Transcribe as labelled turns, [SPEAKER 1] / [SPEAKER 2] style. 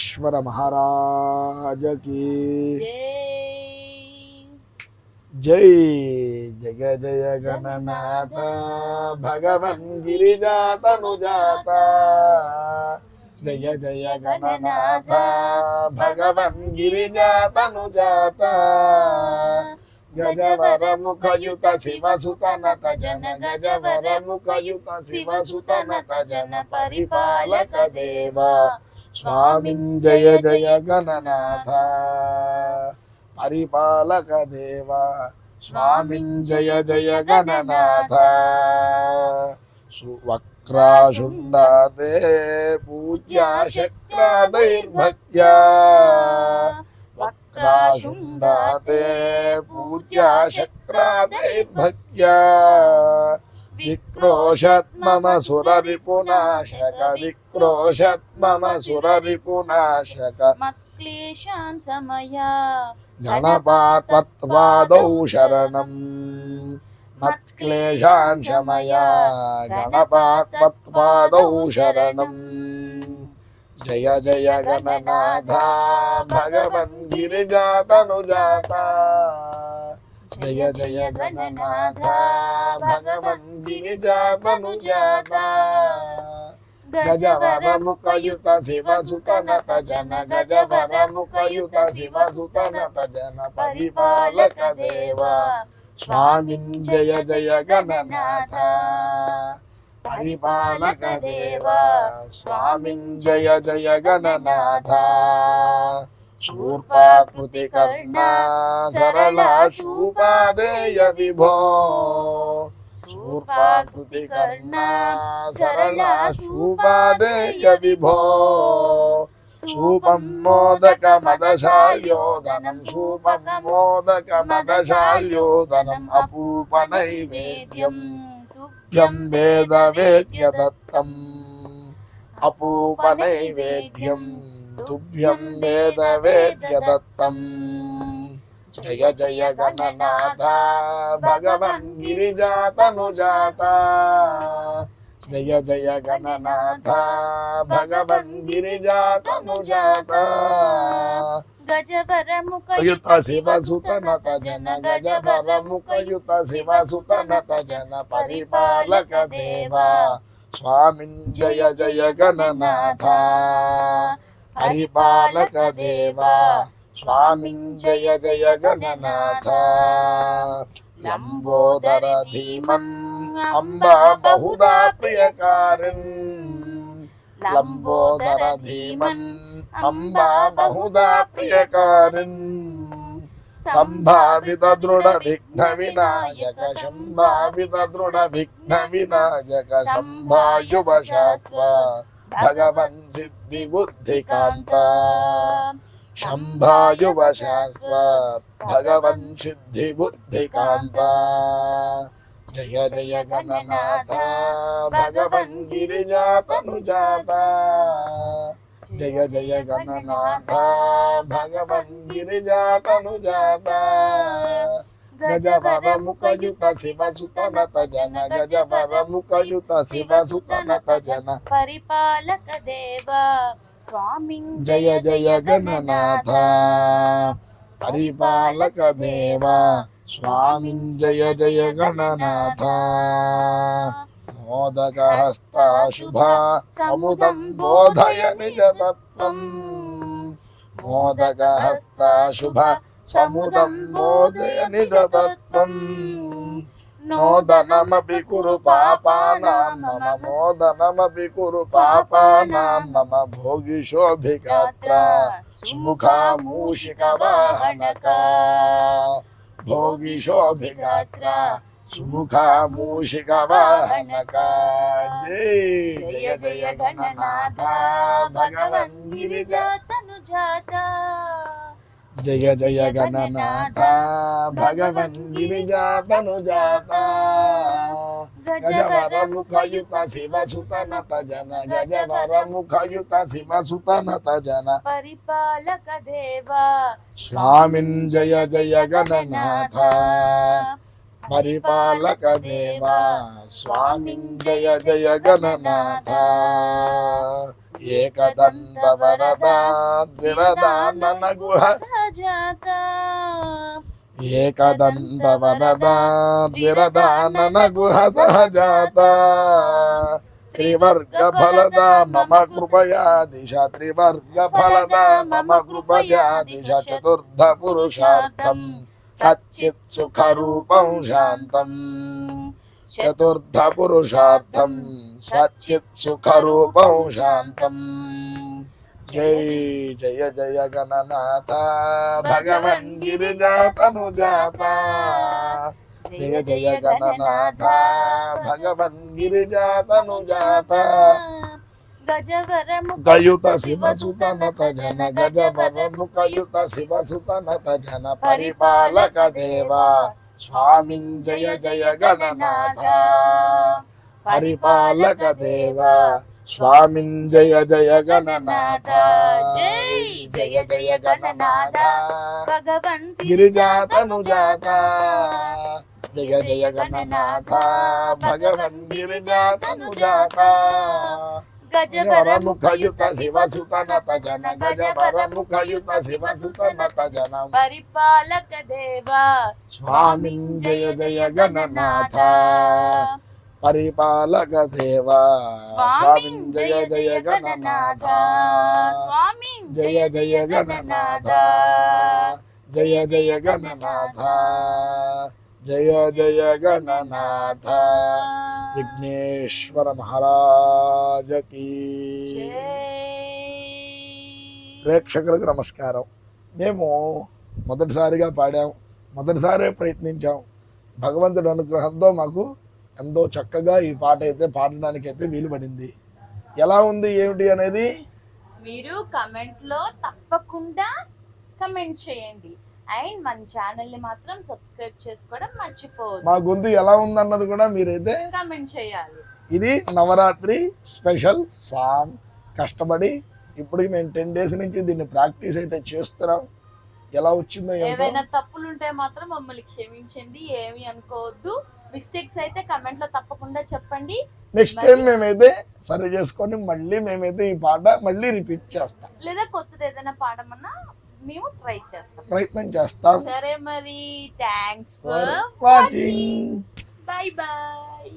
[SPEAKER 1] वीरेश्वर
[SPEAKER 2] महाराज की। जय। जय जय गणनाथ गिरीजा तनुजाता जय जय गणनाथ भगवन् गिरिजातनुजाता गजवरमुखयुत शिवसुतनत जन गजवरमुखयुत शिवसुतनत जन परिपालक देवा। स्वामी जय जय गणनाथ। परिपालकदेव स्वामी जय जय गणनाथ। सुवक्राशुण्डाते पूज्या शक्रादैर्भक्त्या वक्राशुण्डाते पूज्या शक्रादैर्भक्त्या विक्रोशत्मम सुररिपुनाशक विक्रोशत्मम सुररिपुनाशक मत्क्लेशान् समया। गणपात्वत्वादौ शरणम्। मत्क्लेशान्
[SPEAKER 1] शमया गणपात्वत्वादौ
[SPEAKER 2] शरणम्। जय जय गणनाथा भगवन् गिरिजातनुजाता। జయ జయ గణనాథ భగవంతిని జాతను జాత గజవర ముఖయుత శివ సుతనత జన గజవర ముఖయుత శివ సుతనత జన పరిపాలక దేవ స్వామిన్ జయ జయ గణనాథ పరిపాలక దేవ స్వామిన్ జయ జయ గణనాథ शूर्पाकृतिकर्णा सरला शूपादेय विभो। शूर्पाकृतिकर्णा सरला शूपादेय विभो। शूपं मोदकमदशाल्योदनं शूपं मोदकमदशाल्योदनम् अपूपनैवेद्यं तुभ्यं वेदवेद्यदत्तम्। अपूपनैवेद्यम्। तुभ्यं वेद वेद्यदत्तम्। जय जय गणनाथ भगवन् गिरिजातनुजाता। जय जय गणनाथ भगवन् गिरिजातनुजाता। गजवर मुखयुत शिवसुत नत जन गजवर मुखयुत शिवसुत नत
[SPEAKER 1] जन,
[SPEAKER 2] परिपालक देवा। स्वामिन् जय जय गणनाथ। శివ సుతనత జన జయ జయ గణనాథ. లంబోదర ధీమన్ అంబా బహుదా ప్రియకారిన్. లంబోదర ధీమన్ అంబా బహుదా ప్రియకారిన్. సంభావిత దృఢ విఘ్న వినాయక సంభావిత దృఢ విఘ్న వినాయక సంభాయువ శాశ్వ భగవన్ సిద్ధి బుద్ధి కాంత శంభాయువ శాశ్వ భగవన్ సిద్ధి బుద్ధి కాంత జయ జయ గణనాథ భగవన్ గిరిజాతనుజాత జయ జయ గణనాథ భగవన్ గిరిజాతనుజాత గజవర ముఖయుత శివ సుతనత జన గజవర ముఖయుత శివ సుతనత జన
[SPEAKER 1] పరిపాలక దేవ స్వామి
[SPEAKER 2] జయ జయ గణనాథ పరిపాలక దేవ స్వామి జయ జయ గణనాథ మోదక హస్త శుభ సముదం బోధయ నిజ తత్వం మోదక హస్త శుభ సముదం బోధయ నిజ నోదనమపి కురు పాపానాం మమ మోదనమపి కురు పాపానాం మమ భోగి శోభిగాత్ర సుముఖా మూషిక వాహనక. భోగి శోభిగాత్ర సుముఖా మూషిక వాహనక. జయ జయ గణనాథ భగవన్
[SPEAKER 1] గిరిజాతను జాత.
[SPEAKER 2] జయ జయ గణనాథ భగవన్ గిరిజాతనుజాత గజవర ముఖయుత శివ సుతనత జన. గజవర ముఖయుత శివ సుతనత జన.
[SPEAKER 1] పరిపాలక దేవ.
[SPEAKER 2] స్వామిన్ జయ జయ గణనాథ. పరిపాలక దేవ. స్వామిన్ జయ జయ గణనాథ. ఏకదంత వరదా గుహ
[SPEAKER 1] సజాత
[SPEAKER 2] ఏకదంత వరదాన గుహ సహజాత. త్రివర్గ ఫలద మమ కృపయా దిశ త్రివర్గ ఫలద మమ కృపయా దిశ చతుర్థ పురుషార్థం సచ్చిత్ సుఖ రూపం శాంతం. చతుర్థ పురుషార్థం సచ్చిత్ సుఖ శాంతం జై జయ జయ గణనాథ భగవన్ గిరిజాతను జాత జయ జయ గణనాథ భగవన్ గిరిజాతను జాత
[SPEAKER 1] గజవరముఖయుత
[SPEAKER 2] గయుత నత జన గజవరముఖయుత ముఖయుత నత జన పరిపాలక దేవా स्वामी जय जय गणनाथ। हरिपालक देवा स्वामी जय जय गणनाथ।
[SPEAKER 1] जय जय जय गणनाथ। गिरिजा
[SPEAKER 2] तनुजाता जय जय गणनाथ। भगवन् गिरिजातनुजाता గిరిజాతను జాత గజవర ముఖయుత శివ సుత నత జన గజవర ముఖయుత శివ సుత నత జన
[SPEAKER 1] పరిపాలక దేవా
[SPEAKER 2] స్వామిన్ జయ జయ గణనాథ పరిపాలక దేవా స్వామిన్ జయ జయ గణనాథ
[SPEAKER 1] స్వామి
[SPEAKER 2] జయ జయ గణనాథ జయ జయ గణనాథ జయ జయ గణనాథ విఘ్నేశ్వర మహారాజకి ప్రేక్షకులకు నమస్కారం. మేము మొదటిసారిగా పాడాం మొదటిసారే ప్రయత్నించాం. భగవంతుడి అనుగ్రహంతో మాకు ఎంతో చక్కగా ఈ పాట అయితే పాడడానికి అయితే వీలు పడింది ఎలా ఉంది ఏమిటి అనేది?
[SPEAKER 1] మీరు కమెంట్లో తప్పకుండా కమెంట్ చేయండి. అండ్ మన ఛానల్ని మాత్రం సబ్స్క్రైబ్ చేసుకోవడం మర్చిపోవద్దు.
[SPEAKER 2] మా గొంతు ఎలా ఉందన్నది కూడా మీరైతే
[SPEAKER 1] కమెంట్ చేయాలి.
[SPEAKER 2] ఇది నవరాత్రి స్పెషల్ సాంగ్. కష్టపడి ఇప్పుడు మేము టెన్ డేస్ నుంచి దీన్ని ప్రాక్టీస్ అయితే చేస్తున్నాం. ఎలా వచ్చిందో
[SPEAKER 1] ఏవైనా తప్పులు ఉంటే మాత్రం మమ్మల్ని క్షమించండి ఏమి అనుకోవద్దు. మిస్టేక్స్ అయితే కమెంట్లో తప్పకుండా చెప్పండి.
[SPEAKER 2] నెక్స్ట్ టైం మేమైతే సరి చేసుకొని మళ్ళీ మేమైతే ఈ పాట మళ్ళీ రిపీట్ చేస్తాం.
[SPEAKER 1] లేదా కొత్తది ఏదైనా పాడమన్నా మేము ట్రై చేస్తాం.
[SPEAKER 2] ప్రయత్నం చేస్తాం.
[SPEAKER 1] సరే మరి
[SPEAKER 2] thanks
[SPEAKER 1] for
[SPEAKER 2] watching
[SPEAKER 1] bye bye